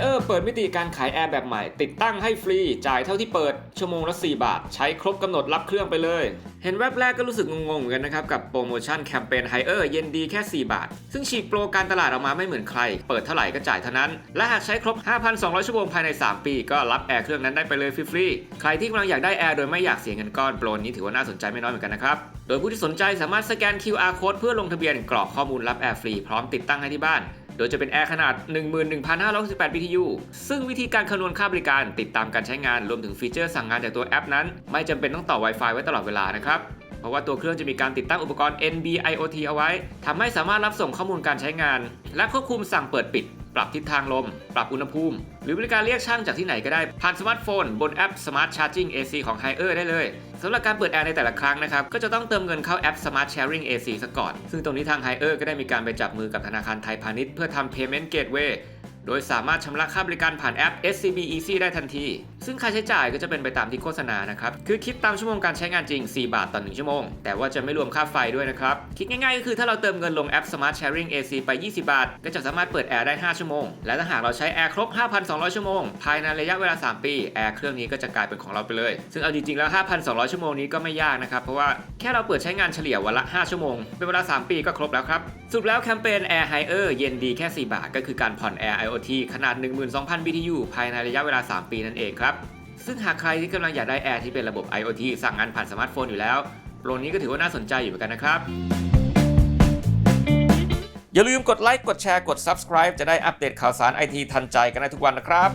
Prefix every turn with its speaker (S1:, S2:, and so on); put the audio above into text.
S1: เออร์เปิดมิติการขายแอร์แบบใหม่ ติดตั้งให้ฟรี จ่ายเท่าที่เปิด ชั่วโมงละ 4 บาท ใช้ครบกำหนดรับเครื่องไปเลย เห็นแวบแรกก็รู้สึกงงๆเหมือนกันนะครับ กับโปรโมชั่นแคมเปญไฮเออร์เย็นดีแค่ 4 บาท ซึ่งฉีกโปรการตลาดออกมาไม่เหมือนใคร เปิดเท่าไหร่ก็จ่ายเท่านั้น และหากใช้ครบ 5,200 ชั่วโมงภายใน 3 ปี ก็รับแอร์เครื่องนั้นได้ไปเลยฟรีๆใครที่กำลังอยากได้แอร์โดยไม่อยากเสียเงินก้อนโปรนี้ถือว่าน่าสนใจไม่น้อยเหมือนกันนะครับโดยผู้ที่สนใจสามารถสแกน QR code เพื่อลงทะเบียนกรอกข้อมูลรับแอร์ฟรีพร้อมติดตั้งให้ที่บ้าน โดยจะเป็นแอร์ขนาด 11,568 BTU ซึ่งวิธีการคำนวณค่าบริการติดตามการใช้งานรวมถึงฟีเจอร์สั่งงานจากตัวแอปนั้น ไม่จำเป็นต้องต่อ Wi-Fi ไว้ตลอดเวลานะครับเพราะว่าตัวเครื่องจะมีการติดตั้งอุปกรณ์ NB IoT เอาไว้ทำให้สามารถรับส่งข้อมูลการใช้งาน และควบคุมสั่งเปิดปิด ปรับทิศทางลม ปรับอุณหภูมิ หรือบริการเรียกช่างจากที่ไหนก็ได้ ผ่านสมาร์ทโฟน บนแอป Smart Charging AC ของ h i เออร์ได้เลยสำหรับการเปิดแอร์ในแต่ละครั้งนะครับ ก็จะต้องเติมเงินเข้าแอป Smart Sharing AC ซะก่อน ซึ่งตรงนี้ทาง h i เออร์ก็ได้มีการไปจับมือกับธนาคารไทยพาณิชย์เพื่อทำ Payment Gateway โดยสามารถชำระค่าบริการผ่านแอป SCB Easy ได้ทันที ซึ่งค่าใช้จ่ายก็จะเป็นไปตามที่โฆษณานะครับ คือคิดตามชั่วโมงการใช้งานจริง 4 บาทต่อ 1 ชั่วโมง แต่ว่าจะไม่รวมค่าไฟด้วยนะครับ คิดง่ายๆ ก็คือถ้าเราเติมเงินลงแอป Smart Sharing AC ไป 20 บาท ก็จะสามารถเปิดแอร์ได้ 5 ชั่วโมง และถ้าหากเราใช้แอร์ครบ 5,200 ชั่วโมง ภายในระยะเวลา 3 ปีแอร์เครื่องนี้ก็จะกลายเป็นของเราไปเลย ซึ่งเอาจริงๆแล้ว 5,200 ชั่วโมงนี้ก็ไม่ยากนะครับเพราะว่าแค่เราเปิดใช้งานเฉลี่ยวันละ 5 ชั่วโมงเป็นเวลา 3 ปีก็ครบแล้วครับสรุปแล้วแคมเปญ Air Higher เย็นดีแค่ 4 บาท ก็คือการผ่อน Air IoT ขนาด 12,000 BTU ภายในระยะเวลา 3 ปีนั่นเองครับ ซึ่งหากใครที่กำลังอยากได้แอร์ที่เป็นระบบ IoT สั่งงานผ่านสมาร์ทโฟนอยู่แล้วโปรนี้ก็ถือว่าน่าสนใจอยู่เหมือนกันนะครับ อย่าลืมกดไลค์กดแชร์กด Subscribe จะได้อัปเดตข่าวสารไอทีทันใจกันได้ทุกวันนะครับ